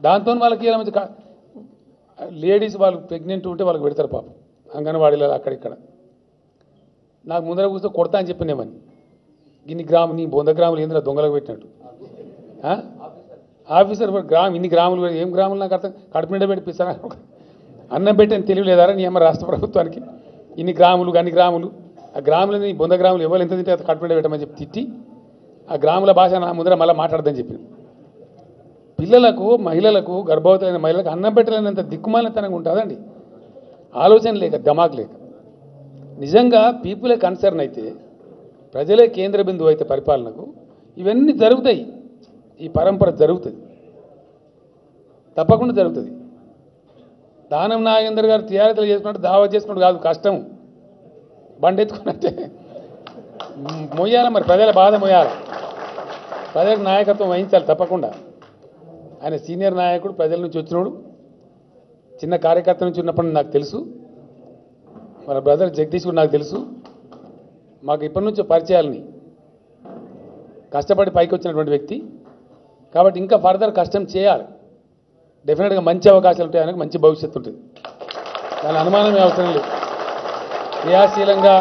దాంతో వాళ్ళకి ఇలా కా- లేడీస్ వాళ్ళు ప్రెగ్నెంట్ ఉంటే వాళ్ళకి పెడతారు పాపం. అంగన్వాడీలో అక్కడిక్కడ నాకు ముందర కూర్చో కొడతా అని చెప్పినేమని ఇన్ని గ్రాములు నీ బొంద గ్రాములు ఏందిరా దొంగలకు పెట్టినట్టు? ఆఫీసర్ మరి ఇన్ని గ్రాములు ఏం గ్రాములు నాకు అర్థం? కడుపు నిండా పెట్టిస్తారా అన్నం పెట్టని తెలియలేదారా నీ అమ్మ రాష్ట్ర ప్రభుత్వానికి? ఇన్ని గ్రాములు అన్ని గ్రాములు? ఆ గ్రాములని బొంద గ్రాములు ఎవరు ఎంత తింటే అంత కట్టుబడి పెట్టమని చెప్పి తిట్టి ఆ గ్రాముల భాష నా ముందర మళ్ళీ మాట్లాడదని చెప్పి. పిల్లలకు మహిళలకు గర్భవతులైన మహిళలకు అన్నం పెట్టలేనంత దిక్కుమాలితనంగా ఉంటుందండి. ఆలోచన లేక దమాక్ లేక. నిజంగా పీపులే కన్సర్న్ అయితే ప్రజలే కేంద్ర బిందువు అయితే పరిపాలనకు ఇవన్నీ జరుగుతాయి. ఈ పరంపర జరుగుతుంది. తప్పకుండా జరుగుతుంది. దానం నాగేంద్ర గారు టీఆర్ఎస్లు చేసుకున్నట్టు దావా చేసుకున్నట్టు కాదు కష్టం బండి ఎత్తుకున్నట్టే మొయ్యాలి మరి? ప్రజల బాధ మొయ్యాలి? ప్రజలకు నాయకత్వం వహించాలి తప్పకుండా. ఆయన సీనియర్ నాయకుడు ప్రజల నుంచి వచ్చినోడు. చిన్న కార్యకర్త నుంచి ఉన్నప్పుడు నాకు తెలుసు. మన బ్రదర్ జగదీష్ కూడా నాకు తెలుసు. మాకు ఇప్పటి నుంచో పరిచయాలని కష్టపడి పైకి వచ్చినటువంటి వ్యక్తి. కాబట్టి ఇంకా ఫర్దర్ కష్టం చేయాలి. డెఫినెట్గా మంచి అవకాశాలు ఉంటాయి ఆయనకు మంచి భవిష్యత్తు ఉంటుంది. దాని అనుమానమే అవసరం లేదు. క్రియాశీలంగా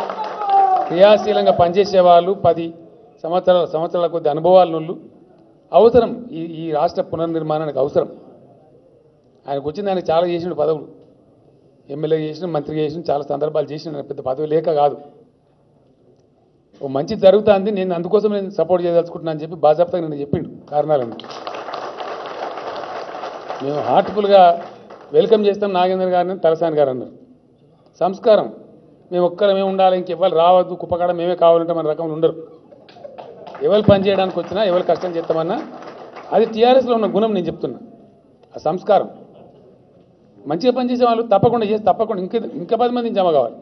క్రియాశీలంగా పనిచేసే వాళ్ళు పది సంవత్సరాల సంవత్సరాల కొద్ది అనుభవాల అవసరం ఈ ఈ రాష్ట్ర పునర్నిర్మాణానికి అవసరం. ఆయనకు వచ్చింది ఆయన చాలా చేసిన పదవులు. ఎమ్మెల్యే చేసిన మంత్రి చేసిన చాలా సందర్భాలు చేసిన పెద్ద పదవి లేక కాదు. ఓ మంచి జరుగుతుంది నేను అందుకోసం నేను సపోర్ట్ చేయదలుచుకుంటున్నాను అని చెప్పి బాజాప్తాగా నేను చెప్పిండు కారణాలని మేము హార్ట్ఫుల్గా వెల్కమ్ చేస్తాం నాగేంద్ర గారిని తలసాని గారు అన్నారు. సంస్కారం. మేము ఒక్కరమే ఉండాలి ఇంకెవ్వరు రావద్దు కుప్పకాడ మేమే కావాలంటే మన రకంలో ఉండరు. ఎవరు పని చేయడానికి వచ్చినా ఎవరు కష్టం చేస్తామన్నా అది టీఆర్ఎస్లో ఉన్న గుణం నేను చెప్తున్నా. ఆ సంస్కారం. మంచిగా పనిచేసే వాళ్ళు తప్పకుండా చేసి తప్పకుండా ఇంకా ఇంకా పది మంది జమ కావాలి.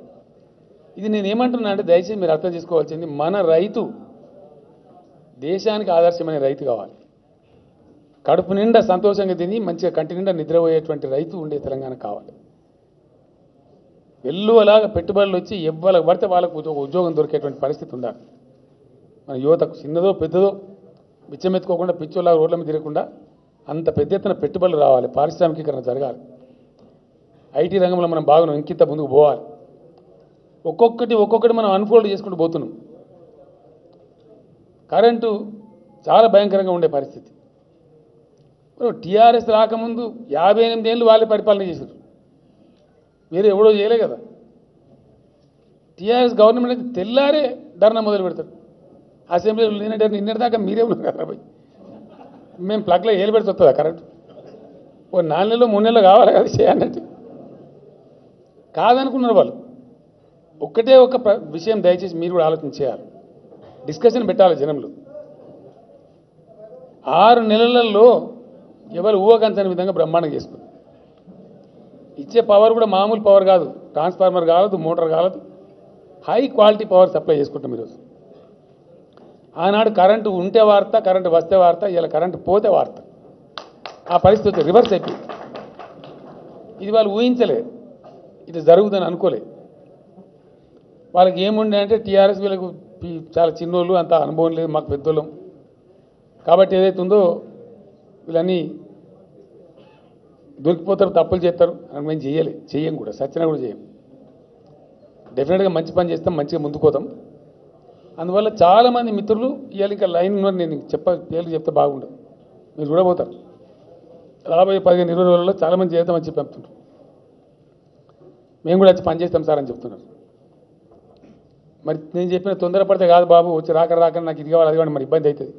ఇది నేను ఏమంటున్నా అంటే దయచేసి మీరు అర్థం చేసుకోవాల్సింది మన రైతు దేశానికి ఆదర్శమైన రైతు కావాలి. కడుపు నిండా సంతోషంగా తిని మంచిగా కంటి నిండా నిద్రపోయేటువంటి రైతు ఉండే తెలంగాణ కావాలి. వెల్లువలాగా పెట్టుబడులు వచ్చి ఎవ్వరికి పడితే వాళ్ళకు ఉద్యోగం దొరికేటువంటి పరిస్థితి ఉండాలి మన యువతకు చిన్నదో పెద్దదో బిచ్చమెత్తుకోకుండా పిచ్చోలాగా రోడ్ల మీద తిరగకుండా అంత పెద్ద ఎత్తున పెట్టుబడులు రావాలి పారిశ్రామికీకరణ జరగాలి. ఐటీ రంగంలో మనం బాగా ఇంకింత ముందుకు పోవాలి. ఒక్కొక్కటి ఒక్కొక్కటి మనం అన్ఫోల్డ్ చేసుకుంటూ పోతున్నాం. కరెంటు చాలా భయంకరంగా ఉండే పరిస్థితి. టీఆర్ఎస్ రాకముందు యాభై ఎనిమిది ఏళ్ళు వాళ్ళే పరిపాలన చేశారు. మీరు ఎవడో చేయలే కదా. టీఆర్ఎస్ గవర్నమెంట్ అయితే తెల్లారే ధర్నా మొదలు పెడతారు అసెంబ్లీలో నిన్నటి నిన్నటి దాకా మీరే ఉన్నారు కదా పోయి. మేము ప్లగ్లో ఏలు పెడితే వస్తుందా ఓ నాలుగు నెలలు మూడు నెలలు కావాలి కదా చేయాలంటే కాదనుకున్నారు వాళ్ళు. ఒక్కటే ఒక ప్ర- విషయం దయచేసి మీరు కూడా ఆలోచన చేయాలి. డిస్కషన్ పెట్టాలి జనంలో. ఆరు నెలలలో ఎవరు ఊహకంచని విధంగా బ్రహ్మాండంగా చేసుకుంది. ఇచ్చే పవర్ కూడా మామూలు పవర్ కాదు. ట్రాన్స్ఫార్మర్ కాలదు మోటార్ కాలదు. హై క్వాలిటీ పవర్ సప్లై చేసుకుంటాం ఈరోజు. ఆనాడు కరెంటు ఉంటే వార్త కరెంటు వస్తే వార్త ఇలా కరెంటు పోతే వార్త. ఆ పరిస్థితి రివర్స్ అయిపోయింది. ఇది వాళ్ళు ఊహించలే. ఇది జరుగుతుందని అనుకోలే. వాళ్ళకి ఏముండే అంటే టీఆర్ఎస్ వీళ్ళకు చాలా చిన్నోళ్ళు అంత అనుభవం లేదు మాకు పెద్దోళ్ళం. కాబట్టి ఏదైతే ఉందో వీళ్ళన్నీ దొరికిపోతారు తప్పులు చేస్తారు అని మేము చేయలే చేయం కూడా సత్యన కూడా చేయం డెఫినెట్గా మంచి పని చేస్తాం మంచిగా ముందుకు పోతాం. అందువల్ల చాలామంది మిత్రులు ఇవాళ ఇంకా లైన్ ఉన్నారు నేను చెప్ప పేర్లు చెప్తే బాగుండదు. మీరు చూడబోతారు రాబోయే పదిహేను ఇరవై రోజుల్లో చాలామంది చేద్దామని చెప్పి చెప్తున్నారు మేము కూడా వచ్చి పని చేస్తాం సార్ అని చెప్తున్నారు. మరి నేను చెప్పిన తొందరపడితే కాదు బాబు వచ్చి రాక రాక నాకు ఇది కావాలి అది కావాలి మరి ఇబ్బంది అవుతుంది.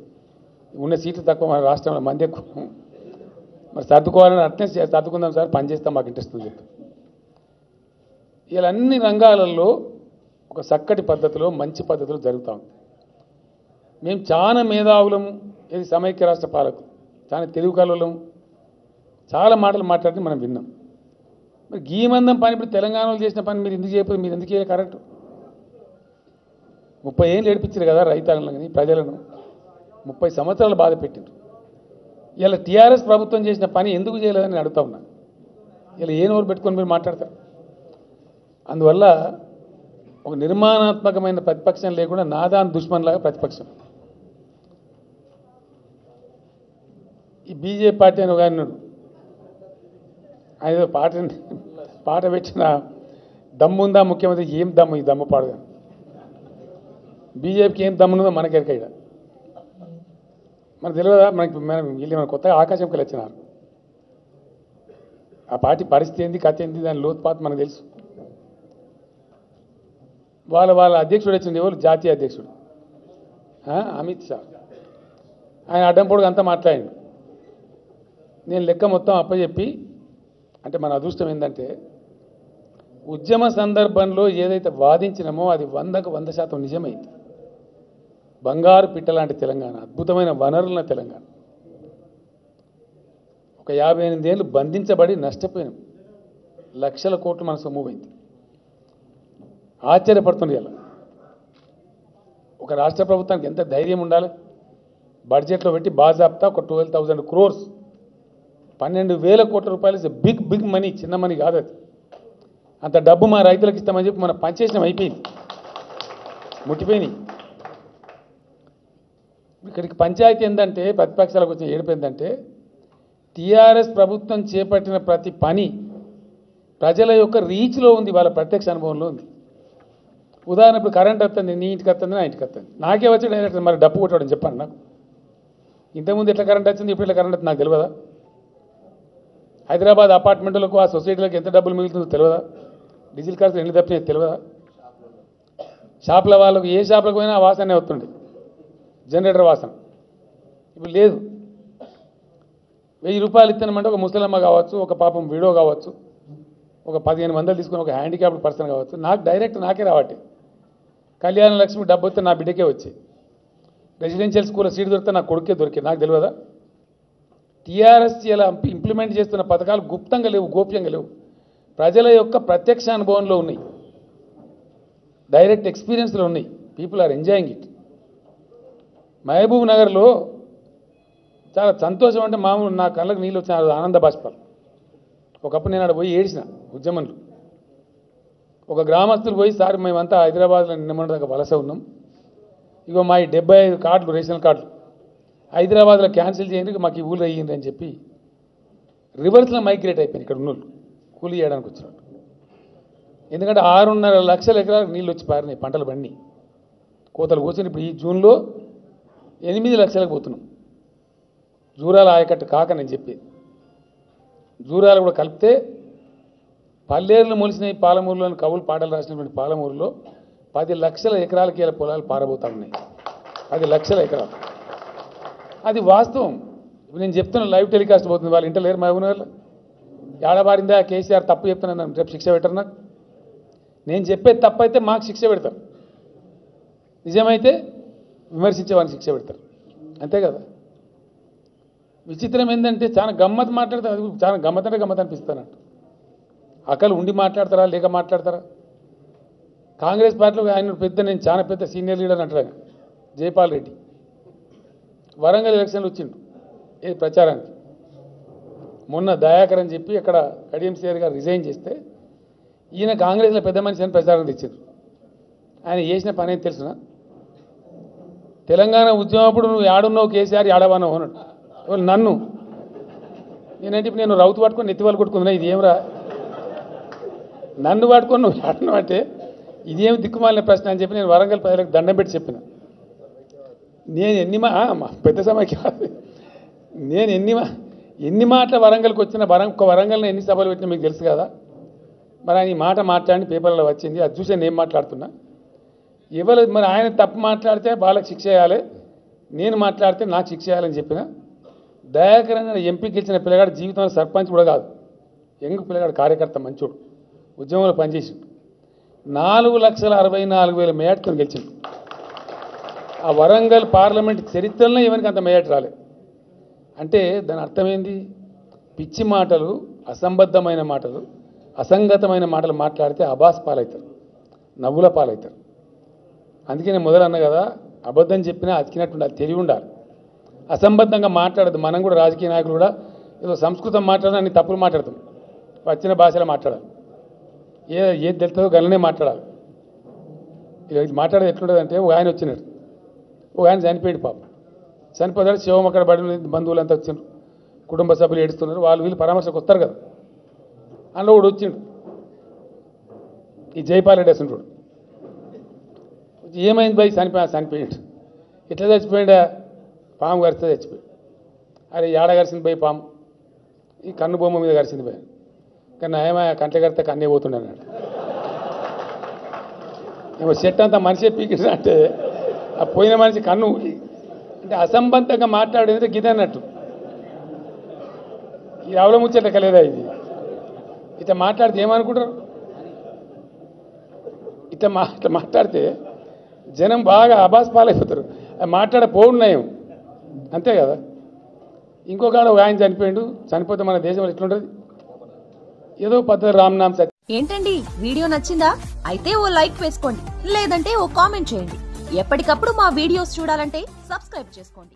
ఉన్న సీట్లు తక్కువ మన రాష్ట్రంలో మంది ఎక్కువ. మరి సర్దుకోవాలని అట్నే సర్దుకుందాం సార్ పని చేస్తాం మాకు ఇంట్రెస్ట్ ఉంది చెప్పి. ఇలా అన్ని రంగాలలో ఒక చక్కటి పద్ధతిలో మంచి పద్ధతిలో జరుగుతూ ఉంది. మేము చాలా మేధావులము ఇది సమైక్య రాష్ట్ర పాలకు చాలా తెలుగు కళలం చాలా మాటలు మాట్లాడి మనం విన్నాం. మరి గీమందం పని ఇప్పుడు తెలంగాణలో చేసిన పని మీరు ఎందుకు చేయకపోతే మీరు ఎందుకు చేయాలి కరెక్ట్? ముప్పై ఏళ్ళు ఏడిపించారు కదా రైతాంగాన్ని ప్రజలను. ముప్పై సంవత్సరాలు బాధ పెట్టిండ్రు. ఇలా టీఆర్ఎస్ ప్రభుత్వం చేసిన పని ఎందుకు చేయలేదని అడుగుతా ఉన్నా. ఇలా ఏ నోరు పెట్టుకొని మీరు మాట్లాడతారు? అందువల్ల ఒక నిర్మాణాత్మకమైన ప్రతిపక్షం లేకుండా నాదాన్ దుష్మన్ లాగా ప్రతిపక్షం. ఈ బీజేపీ పార్టీ అని ఒక ఆయన ఆయన పాట పాట పెట్టిన దమ్ముందా ముఖ్యమంత్రి ఏం దమ్ము? ఈ దమ్ము పాడగా. బీజేపీకి ఏం దమ్మునుందో మనకెరక ఇక్కడ. మనకు తెలియదా మనకి మనం వీళ్ళు మన కొత్తగా ఆకాశంకి వచ్చినారు. ఆ పార్టీ పరిస్థితి ఏంది కథ ఏంది దాని లోతుపాత మనకు తెలుసు. వాళ్ళ వాళ్ళ అధ్యక్షుడు వచ్చింది ఎవరు? జాతీయ అధ్యక్షుడు. అమిత్ షా. ఆయన అడ్డం పొడుగు అంతా మాట్లాడింది నేను లెక్క మొత్తం అప్పచెప్పి అంటే మన అదృష్టం ఏంటంటే ఉద్యమ సందర్భంలో ఏదైతే వాదించినామో అది వందకు వంద శాతం నిజమైంది. బంగారు పిట్ట లాంటి తెలంగాణ అద్భుతమైన వనరుల తెలంగాణ. ఒక యాభై ఎనిమిదేళ్ళు బంధించబడి నష్టపోయినాం లక్షల కోట్లు మన సొమ్ము పోయింది ఆశ్చర్యపడుతుంది ఇలా ఒక రాష్ట్ర ప్రభుత్వానికి ఎంత ధైర్యం ఉండాలి? బడ్జెట్లో పెట్టి బాజాప్తా ఒక ట్వెల్వ్ థౌజండ్ క్రోర్స్ పన్నెండు వేల కోట్ల రూపాయలు బిగ్ బిగ్ మనీ చిన్న మనీ కాదు అది. అంత డబ్బు మా రైతులకు ఇస్తామని చెప్పి మనం పనిచేసినాం అయిపోయింది. ముట్టిపోయినాయి. ఇక్కడికి పంచాయతీ ఏంటంటే ప్రతిపక్షాలకు వచ్చిన ఏడుపు ఏంటంటే టీఆర్ఎస్ ప్రభుత్వం చేపట్టిన ప్రతి పని ప్రజల యొక్క రీచ్లో ఉంది వాళ్ళ ప్రత్యక్ష అనుభవంలో ఉంది. ఉదాహరణ ఇప్పుడు కరెంట్ వస్తుంది నీ ఇంటికి వస్తుంది నా ఇంటికి వస్తుంది. నాకే వచ్చి డైరెక్ట్ మరి డబ్బు కొట్టడం చెప్పండి నాకు. ఇంతకుముందు ఎట్లా కరెంట్ వచ్చింది ఇప్పుడు ఎట్లా కరెంట్ వస్తుంది నాకు తెలియదా? హైదరాబాద్ అపార్ట్మెంట్లకు ఆ సొసైటీలకు ఎంత డబ్బులు మిగులుతుందో తెలియదా? డీజిల్ ఖర్చు ఎన్ని తప్పినాయి తెలియదా? షాపుల వాళ్ళకు ఏ షాపులకు పోయినా ఆ వాసనే వస్తుండే జనరేటర్ వాసన. ఇప్పుడు లేదు. వెయ్యి రూపాయలు ఇస్తానమంటే ఒక ముసలమ్మ కావచ్చు ఒక పాపం వీడో కావచ్చు ఒక పదిహేను వందలు తీసుకుని ఒక హ్యాండిక్యాప్డ్ పర్సన్ కావచ్చు. నాకు డైరెక్ట్ నాకే రావట్టే కళ్యాణ లక్ష్మి డబ్బు వస్తే నా బిడ్డకే వచ్చి. రెసిడెన్షియల్ స్కూల్లో సీట్ దొరికితే నా కొడుకే దొరికింది నాకు తెలియదా? టీఆర్ఎస్ ఇలా ఇంప్లిమెంట్ చేస్తున్న పథకాలు గుప్తంగా లేవు గోప్యంగా లేవు. ప్రజల యొక్క ప్రత్యక్ష అనుభవంలో ఉన్నాయి. డైరెక్ట్ ఎక్స్పీరియన్స్లో ఉన్నాయి. పీపుల్ ఆర్ ఎంజాయింగ్ ఇట్ మహబూబ్ నగర్లో చాలా సంతోషం అంటే మామూలు నా కళ్ళకు నీళ్ళు వచ్చిన ఆనంద బాష్పాలు. ఒకప్పుడు నేను ఆడ పోయి ఏడిచిన ఉద్యమంలో. ఒక గ్రామస్తులు పోయి సార్ మేమంతా హైదరాబాద్లో నిన్న దాకా వలస ఉన్నాం. ఇగో మా ఈ డెబ్బై ఐదు కార్డులు రేషన్ కార్డులు. హైదరాబాద్లో క్యాన్సిల్ చేయండి మాకు ఈ ఊళ్ళో అయ్యింది అని చెప్పి రివర్స్లో మైగ్రేట్ అయిపోయింది ఇక్కడ ఉన్నోళ్ళు. కూలీ చేయడానికి వచ్చినట్టు ఎందుకంటే ఆరున్నర లక్షల ఎకరాలకు నీళ్ళు వచ్చి పారినాయి పంటలు బండి కోతలు కూర్చొని ఇప్పుడు ఈ జూన్లో ఎనిమిది లక్షలకు పోతున్నాం. జూరాల ఆయకట్టు కాక నేను చెప్పేది. జూరాలు కూడా కలిపితే పల్లేరులు మొలిసినాయి పాలమూరులోని కవులు పాటలు రాసినటువంటి పాలమూరులో పది లక్షల ఎకరాలకి ఇలా పొలాలు పారబోతా ఉన్నాయి. పది లక్షల ఎకరాలు. అది వాస్తవం. ఇప్పుడు నేను చెప్తున్న లైవ్ టెలికాస్ట్ పోతుంది. వాళ్ళు ఇంటర్ లేరు మహబూబ్ నగర్లో ఏడబారిందా కేసీఆర్ తప్పు చెప్తున్నాను రేపు శిక్ష పెట్టరు నాకు నేను చెప్పేది తప్పు అయితే మాకు శిక్ష పెడతారు. నిజమైతే విమర్శించే వారిని శిక్ష పెడతారు. అంతే కదా? విచిత్రం ఏంటంటే చాలా గమ్మత్ మాట్లాడతారు. అది చాలా గమ్మత్ అంటే గమ్మత్ అనిపిస్తానంట. అక్కలు ఉండి మాట్లాడతారా లేక మాట్లాడతారా? కాంగ్రెస్ పార్టీలో ఆయన పెద్ద నేను చాలా పెద్ద సీనియర్ లీడర్ అంటారు ఆయన జైపాల్ రెడ్డి. వరంగల్ ఎలక్షన్లు వచ్చిండు. ఏ ప్రచారానికి? మొన్న దయాకర్ అని చెప్పి అక్కడ కడియంసీఆర్ గారు రిజైన్ చేస్తే ఈయన కాంగ్రెస్లో పెద్ద మనిషి అని ప్రచారం తెచ్చారు. ఆయన చేసిన పని ఏం తెలుసునా? తెలంగాణ ఉద్యమం అప్పుడు నువ్వు ఏడున్నావు కేసీఆర్ ఏడవన్నావు అన్నాడు. నన్ను. నేనంటే ఇప్పుడు నేను రౌతు పట్టుకొని నెత్తివాళ్ళు కొట్టుకుందా ఇది ఏమరా నన్ను పట్టుకొని నువ్వు ఏడన్నావు అంటే ఇదేమి దిక్కుమాలిన ప్రశ్న అని చెప్పి నేను వరంగల్ ప్రజలకు దండం పెట్టి చెప్పిన. నేను ఎన్ని మా పెద్ద సమయకి కాదు. నేను ఎన్ని మా ఎన్ని మాటల వరంగల్కి వచ్చిన వరం ఒక వరంగల్లో ఎన్ని సభలు పెట్టినా మీకు తెలుసు కదా? మరి ఆయన ఈ మాట మాట్లాడి పేపర్లో వచ్చింది. అది చూసి నేను మాట్లాడుతున్నా? ఇవ్వలేదు మరి ఆయన తప్పు మాట్లాడితే వాళ్ళకి శిక్ష చేయాలి నేను మాట్లాడితే నాకు శిక్ష చేయాలని చెప్పిన దయాకరంగా ఎంపీ గెలిచిన పిల్లగాడు జీవితంలో సర్పంచ్ కూడా కాదు. యంగ్ పిల్లగాడు కార్యకర్త మంచోడు. ఉద్యమంలో పనిచేసి నాలుగు లక్షల అరవై నాలుగు వేల మేయట్తో గెలిచిండు. ఆ వరంగల్ పార్లమెంట్ చరిత్రలో ఎవరికి అంత మేయట్ రాలే. అంటే దాని అర్థమైంది పిచ్చి మాటలు అసంబద్ధమైన మాటలు అసంగతమైన మాటలు మాట్లాడితే అబాస్ పాలవుతారు నవ్వుల పాలవుతారు అందుకే నేను మొదలు అన్నా కదా అబద్ధం చెప్పినా అతికినట్టు ఉండాలి తెలివి ఉండాలి అసంబద్ధంగా మాట్లాడదు మనం కూడా రాజకీయ నాయకులు కూడా ఏదో సంస్కృతం మాట్లాడడం అన్ని తప్పులు మాట్లాడతాం. వచ్చిన భాషలో మాట్లాడాలి. ఏ ఏది తెలుస్తుందో గలనే మాట్లాడాలి. ఇది మాట్లాడేది ఎట్లుంటుందంటే ఒక ఆయన వచ్చినాడు. ఒక ఆయన చనిపోయాడు పాపం. చనిపోతాడు శివం అక్కడ పడి బంధువులంతా వచ్చిండ్రు కుటుంబ సభ్యులు ఏడుస్తున్నారు. వాళ్ళు వీళ్ళు పరామర్శకు వస్తారు కదా. అందులో కూడా వచ్చిండు. ఈ జైపాల్ రెడ్డి అసలు ఏమైంది బై? చనిపోయా చనిపోయాడు. ఎట్లా చచ్చిపోయాడా? పాము కరిస్తే చచ్చిపోయాడు. అరే ఏడ కరిసింది పోయి పాము. ఈ కన్ను బొమ్మ మీద కరిసింది పోయి కానీ ఏమో కంట్ల కడితే కన్నే పోతుండే అన్నాడు. ఏమో చెట్టు అంతా మనిషి పీకిన అంటే ఆ పోయిన మనిషి కన్ను అంటే అసంబంధంగా మాట్లాడేది గిది అన్నట్టు. ఈ అవల ముచ్చట కలేదా ఇది? ఇట్లా మాట్లాడితే ఏమనుకుంటారు? ఇట్లా మా ఇట్లా మాట్లాడితే జనం బాగా అబాస్ పాలైపోతారు అది మాట్లాడే నయం. అంతే కదా? ఇంకొక ఆయన చనిపోయిండు. చనిపోతే మన దేశంలో ఎట్లుంటుంది ఏదో పద్ధతి రామ్నామ్ సత్య ఏంటండి? వీడియో నచ్చిందా? అయితే ఓ లైక్ వేసుకోండి. లేదంటే ఓ కామెంట్ చేయండి. ఎప్పటికప్పుడు మా వీడియోస్ చూడాలంటే సబ్స్క్రైబ్ చేసుకోండి.